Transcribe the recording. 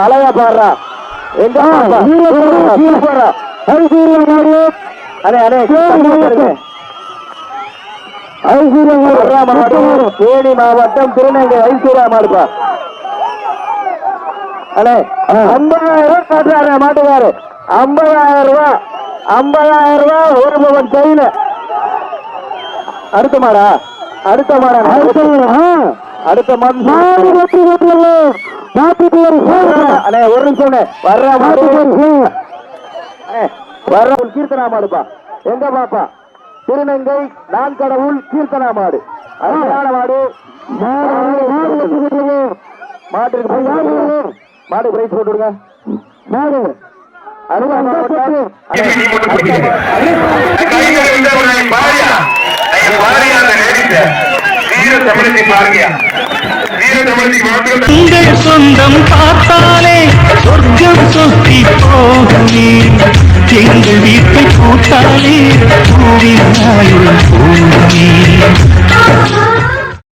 அழகா பாடுறா. தேனி மாவட்டம் திருநங்கை ஐஸ்வர்யா மாடுப்பா அண்ணே ஐம்பதாயிரம் ரூபாய் காட்டுறாரு மாட்டுக்காரு. ஐம்பதாயிரம் ரூபாய் ஐம்பதாயிரம் ரூபாய் ஒரு பவன் அடுத்த மாடா. அடுத்த மாடா. அடுத்த மாடு. அண்ணே ஒரு நிமிஷம் அண்ணே. வர்ற மாடு அண்ணே, வர்ற ஒரு கீர்த்தனா மாடுப்பா எங்க பாப்பா? திருநங்கை நான் கடவுள் கீர்த்தனா மாடு. அருமையான மாடு. மாட்டுக்கு மாடு பிரைஸ் போட்டுடுங்க மாடு. அருமை மாவட்டம். பாரியா? பாரியா அந்த உங்கள் சொந்தம் பார்த்தாலே சொர்க்கம் சொத்தி போகுமே எங்கள் வீட்டை கூட்டாலே பூவின் போகுமே